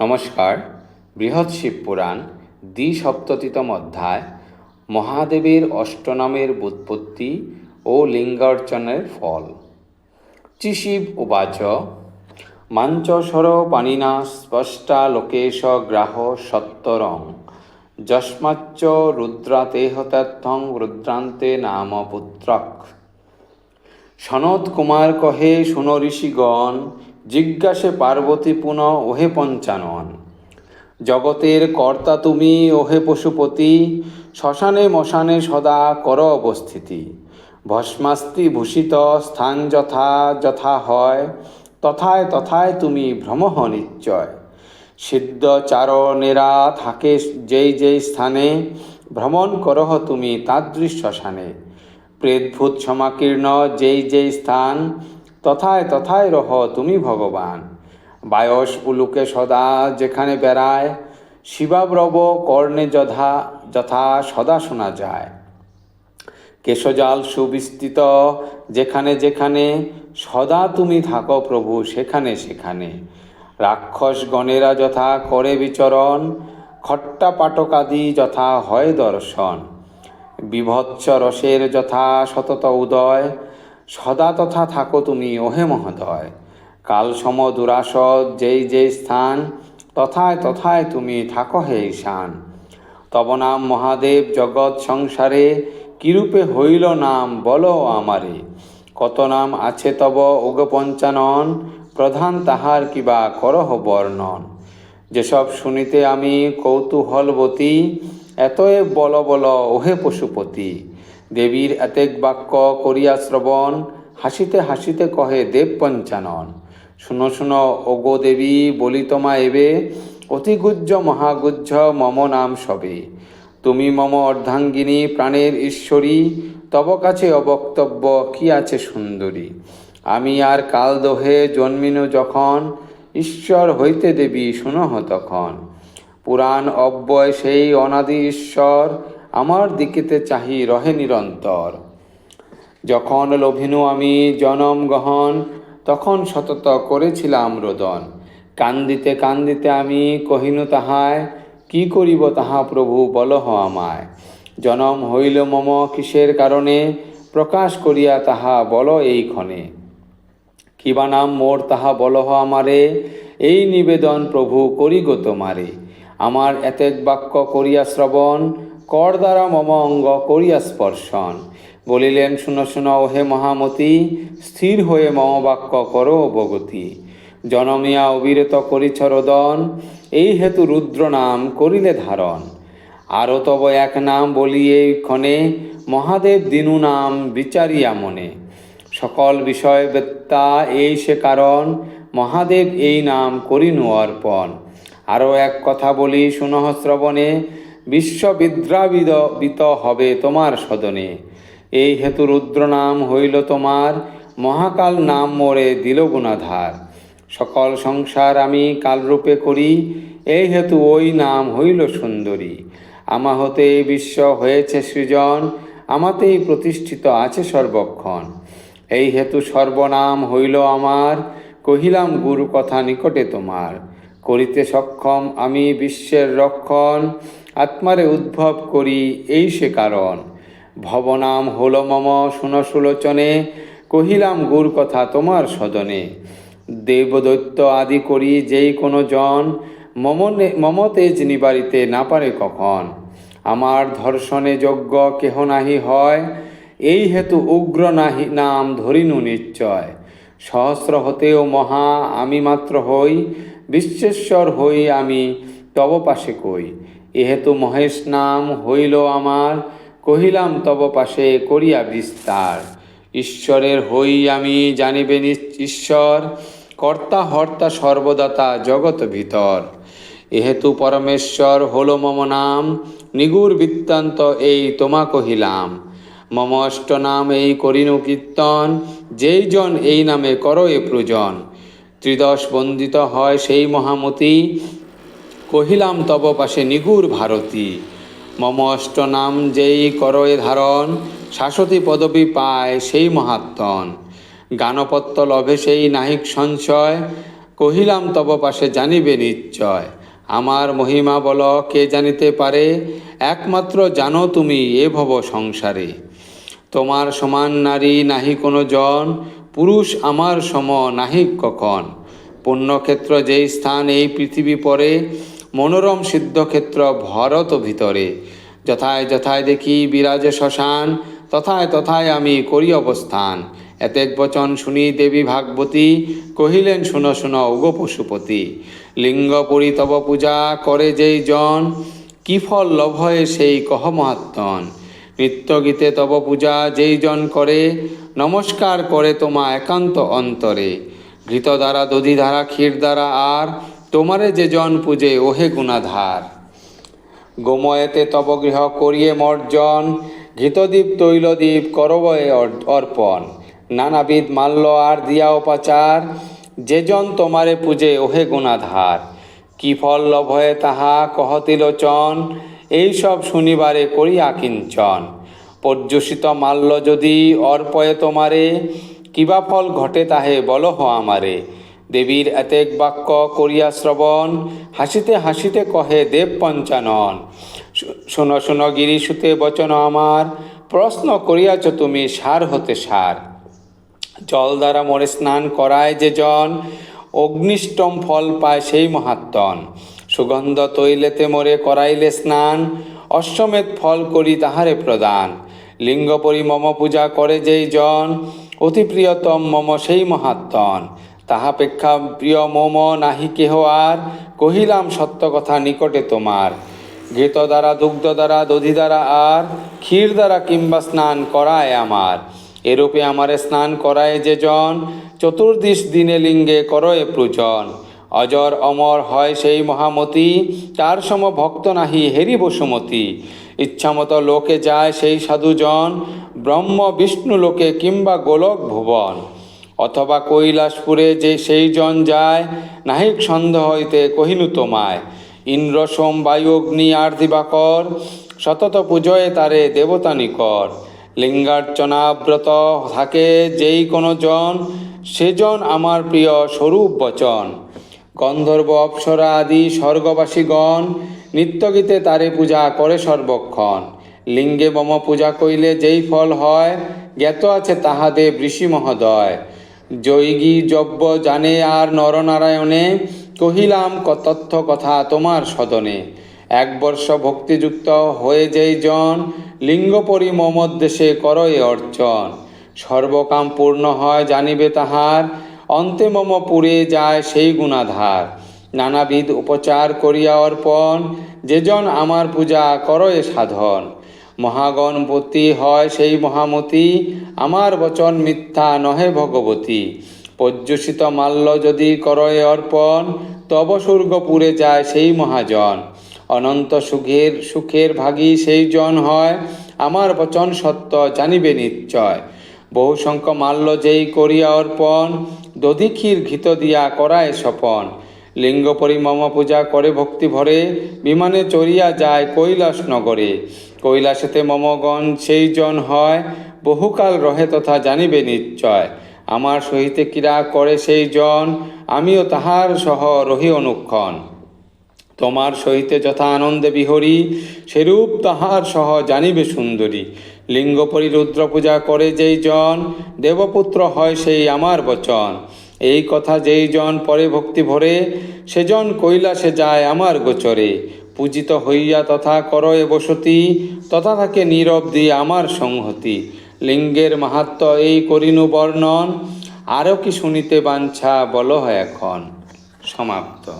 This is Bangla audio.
নমস্কার, বৃহৎ শিব পুরাণ, দ্বিসপ্ততিতম অধ্যায়, মহাদেবের অষ্টনামের বুৎপত্তি ও লিঙ্গার্চনের ফল। চিশিব উবাচ মাঞ্চসর পানিনা স্পষ্টা লোকেশ গ্রাহ সত্তরং, যস্মাচ্চ রুদ্রাতেহতার্থং রুদ্রান্তে নাম পুত্রক। সনত কুমার কহে, শুনো ঋষিগণ জিজ্ঞাসে পার্বতী পুন, ওহে পঞ্চানন, জগতের কর্তা তুমি, ওহে পশুপতি, শ্মশানে মশানে সদা কর অবস্থিতি। ভস্মাস্তি ভূষিত, স্থান যথা যথা হয়, তথায় তথায় তুমি ভ্রমহ নিশ্চয়। সিদ্ধ চারণেরা থাকে যেই যেই স্থানে, ভ্রমণ করহ তুমি তাদৃশ শ্মশানে। প্রেতভূত সমাকীর্ণ যেই যেই স্থান তথায় তথায় রহ তুমি ভগবান। বায়স উলুকে সদা যেখানে বেড়ায়, শিবাব্রব কর্ণে যথা যথা সদা শোনা যায়। কেশজাল সুবিস্তৃত যেখানে যেখানে, সদা তুমি থাকো প্রভু সেখানে সেখানে। রাক্ষস গণেরা যথা করে বিচরণ, খট্টা পাটকাদি যথা হয় দর্শন। বিভৎস রসের যথা সতত উদয় সদা তথা থাকো তুমি, ওহে মহোদয়। কালসম দুরাসদ যেই যেই স্থান, তথায় তথায় তুমি থাকো হে ঈশান। তব নাম মহাদেব জগৎ সংসারে, কিরূপে হইল নাম বলো আমারে। কত নাম আছে তব উগ পঞ্চানন, প্রধান তাহার কিবা করহ বর্ণন। যেসব শুনিতে আমি কৌতূহলবতী এতএ বল বল, ওহে পশুপতি। দেবীর এতেক বাক্য করিয়া শ্রবণ, হাসিতে হাসিতে কহে দেব পঞ্চানন। শুনো শুনো, ওগো দেবী, বলি তোমা এবে অতিগুজ্জ মহাগুজ্জ মম নাম সবে। তুমি মম অর্ধাঙ্গিনী, প্রাণের ঈশ্বরী, তব কাছে অবক্তব্য, কি আছে সুন্দরী। আমি আর কাল দোহে জন্মিনু যখন, ঈশ্বর হইতে দেবী, শুনহ তখন। পুরাণ অব্যয় সেই অনাদি ঈশ্বর আমার দিকেতে চাহি রহে নিরন্তর। যখন লভিনু আমি জনম গ্রহণ, তখন সতত করেছিলাম রোদন। কান্দিতে কান্দিতে আমি কহিনু তাহায়, কি করিব তাহা প্রভু বলহ আমায়। জনম হইল মম কিসের কারণে? প্রকাশ করিয়া তাহা বল এই ক্ষণে। কিবা নাম মোর তাহা বলহ আমারে? এই নিবেদন প্রভু করি গো তোমারে। আমার এতেক বাক্য করিয়া শ্রবণ কর দ্বারা মম অঙ্গ করিয়া স্পর্শন। বলিলেন, শুনো শুনো ওহে মহামতি, স্থির হয়ে মম বাক্য করো অবগতি। জনমিয়া অবিরত করিছ রোদন, এই হেতু রুদ্র নাম করিলে ধারণ। আরও তব এক নাম বলিয়ে ক্ষণে মহাদেব দিনু নাম বিচারিয়া মনে। সকল বিষয় বেত্তা এই সে কারণ, মহাদেব এই নাম করিনু অর্পণ। আরও এক কথা বলি সুনহ শ্রবণে বিশ্ববিদ্রাবিদ বিত হবে তোমার সদনে। এই হেতু রুদ্র নাম হইল তোমার, মহাকাল নাম মোরে দিল গুণাধার। সকল সংসার আমি কালরূপে করি, এই হেতু ওই নাম হইল সুন্দরী। আমা হতে বিশ্ব হয়েছে সৃজন, আমাতেই প্রতিষ্ঠিত আছে সর্বক্ষণ। এই হেতু সর্বনাম হইল আমার, কহিলাম গুরু কথা নিকটে তোমার। করিতে সক্ষম আমি বিশ্বের রক্ষণ আত্মারে উদ্ভব করি এই সে কারণ। ভবনাম হল মম সুনসুলোচনে কহিলাম গুর কথা তোমার সদনে। দেবদৈত্য আদি করি যেই কোনো জন মম নে- মম তেজ নিবারিতে না পারে কখন। আমার ধর্ষণে যজ্ঞ কেহ নাহি হয়, এই হেতু উগ্র নাহি, নাম ধরিনু নিশ্চয়। সহস্র হতেও মহা আমি মাত্র হই, বিশ্বেশ্বর হই আমি তব পাশে কই। এহেতু মহেশ নাম হইল আমার, কহিলাম, তব পাশে করিয়া বিস্তার। ঈশ্বরের হই আমি জানিবে ঈশ্বর, কর্তা হর্তা সর্বদাতা জগৎ ভিতর। এহেতু পরমেশ্বর হল মম নাম, নিগুর বৃত্তান্ত এই তোমা কহিলাম। মম অষ্ট নাম এই করিনু কীর্তন, যেই জন এই নামে করো এ প্রজন ত্রিদশ বন্দিত হয় সেই মহামতি কহিলাম, তব পাশে নিগুর ভারতী। মম অষ্ট নাম যেই করয়ে ধারণ, শাশ্বতী পদবী পায় সেই মহাত্মন গানপত্য লভে সেই নাহিক সঞ্চয়, কহিলাম, তব পাশে জানিবে নিশ্চয়। আমার মহিমা বল, কে জানিতে পারে? একমাত্র জানো তুমি এ ভব সংসারে। তোমার সমান নারী নাহি কোনো জন, পুরুষ আমার সম নাহি কখন? পুণ্যক্ষেত্র যেই স্থান এই পৃথিবী পরে মনোরম সিদ্ধক্ষেত্র ভরত ভিতরে। যথায় যথায় দেখি বিরাজে শ্মশান, তথায় তথায় আমি করি অবস্থান। এতেক বচন শুনি দেবী ভাগবতী, কহিলেন, শুন, শুনো, উগ পশুপতি, লিঙ্গ পরি তব পূজা করে যেই জন, কি ফল লভয়ে সেই কহ মহাত্মন। নৃত্য গীতে তব পূজা যেই জন করে, নমস্কার করে তোমা একান্ত অন্তরে। ঘৃত দ্বারা দধি দ্বারা ক্ষীর দ্বারা আর তোমারে যে জন পূজে, ওহে গুণাধার। গোময়েতে তব গৃহ করিয়ে মর্জন ঘৃতদ্বীপ তৈলদ্বীপ করবয়ে অর্পণ। নানাবিধ মাল্য আর দিয়া উপাচার যেজন তোমারে পূজে, ওহে গুণাধার। কি ফল লভয়ে তাহা কহতিলোচন এইসব শুনিবারে করিয়া কিঞ্চন। পর্যুষিত মাল্য যদি অর্পয়ে তোমারে, কিবা ফল ঘটে তাহে বলহ আমারে। দেবীর এতেক বাক্য করিয়া শ্রবণ, হাসিতে হাসিতে কহে দেব পঞ্চানন। শুনো শুনো গিরিশুতে বচন আমার, প্রশ্ন করিয়াছ তুমি সার হতে সার। জল দ্বারা মোরে স্নান করায় যে জন, অগ্নিষ্টম ফল পায় সেই মহাত্মন সুগন্ধ তৈলেতে মোরে করাইলে স্নান, অশ্বমেধ ফল করি তাহারে প্রদান। লিঙ্গপরি মম পূজা করে যেই জন, অতি প্রিয়তম মম সেই মহাত্মন তাহাপেক্ষা প্রিয় মোম নাহি কেহ আর, কহিলাম সত্য কথা নিকটে তোমার। ঘৃত দ্বারা, দুগ্ধ দ্বারা, দধি দ্বারা আর, ক্ষীর দ্বারা কিংবা স্নান করায় আমার। এরূপে আমারে স্নান করায় যে জন, চতুর্দিশ দিনে লিঙ্গে করয়ে প্রজন অজর অমর হয় সেই মহামতি, তার সম ভক্ত নাহি হেরি বসুমতি। ইচ্ছামতো লোকে যায় সেই সাধুজন, ব্রহ্ম, বিষ্ণু লোকে কিংবা গোলক ভুবন। অথবা কৈলাসপুরে যে সেই জন যায়, নাহিক সন্দেহ হইতে কহিনু তোমায়, ইন্দ্র সোম বায়ু অগ্নি আর দিবাকর, সতত পুজোয় তারে দেবতা নিকর। লিঙ্গার্চনাব্রত থাকে যেই কোনো জন সেজন আমার প্রিয় স্বরূপ বচন। গন্ধর্ব অপ্সরা আদি স্বর্গবাসীগণ, নিত্যগীতে তারে পূজা করে সর্বক্ষণ। লিঙ্গে মম পূজা কইলে যেই ফল হয়, জ্ঞাত আছে তাহাদেব ঋষি মহোদয়। জৈগী যজ্ঞ জানে আর নরনারায়ণে, কহিলাম তথ্য কথা তোমার সদনে। এক বর্ষ ভক্তিযুক্ত হয়ে যেই জন লিঙ্গপরি দেশে করয়ে অর্চন সর্বকাম পূর্ণ হয় জানিবে তাহার, অন্তে মম পুরে যায় সেই গুণাধার। নানাবিধ উপচার করিয়া অর্পণ যেজন আমার পূজা করয়ে সাধন। মহাগণপতি হয় সেই মহামতি, আমার বচন মিথ্যা নহে ভগবতী। পর্যুষিত মাল্য যদি করয়ে অর্পণ, তব স্বর্গপুরে যায় সেই মহাজন। অনন্ত সুখের সুখের ভাগী সেই জন হয়, আমার বচন সত্য জানিবে নিশ্চয়। বহু সংখ্য মাল্য যেই করিয়া অর্পণ, দধিক্ষীর ঘিত দিয়া করায় স্বপন। লিঙ্গপরি মম পূজা করে ভক্তি ভরে, বিমানে চড়িয়া যায় কৈলাস নগরে কৈলাসেতে মমগণ সেই জন হয়, বহুকাল রহে তথা জানিবে নিশ্চয়। আমার সহিতে ক্রীড়া করে সেই জন আমিও তাহার সহ রহি অনুক্ষণ। তোমার সহিতে যথা আনন্দে বিহরি, সেরূপ তাহার সহ জানিবে সুন্দরী। লিঙ্গপরি রুদ্র পূজা করে যেই জন দেবপুত্র হয় সেই আমার বচন। এই কথা যেই জন পরে ভক্তি ভরে সেজন কৈলাসে যায় আমার গোচরে। পূজিত হইয়া তথা করয়ে বসতি, তথা থাকে নীরব দিয়ে আমার সংহতি। লিঙ্গের মাহাত্ম এই করিনু বর্ণন, আরও কি শুনিতে বাঞ্ছা বলো এখন। সমাপ্ত।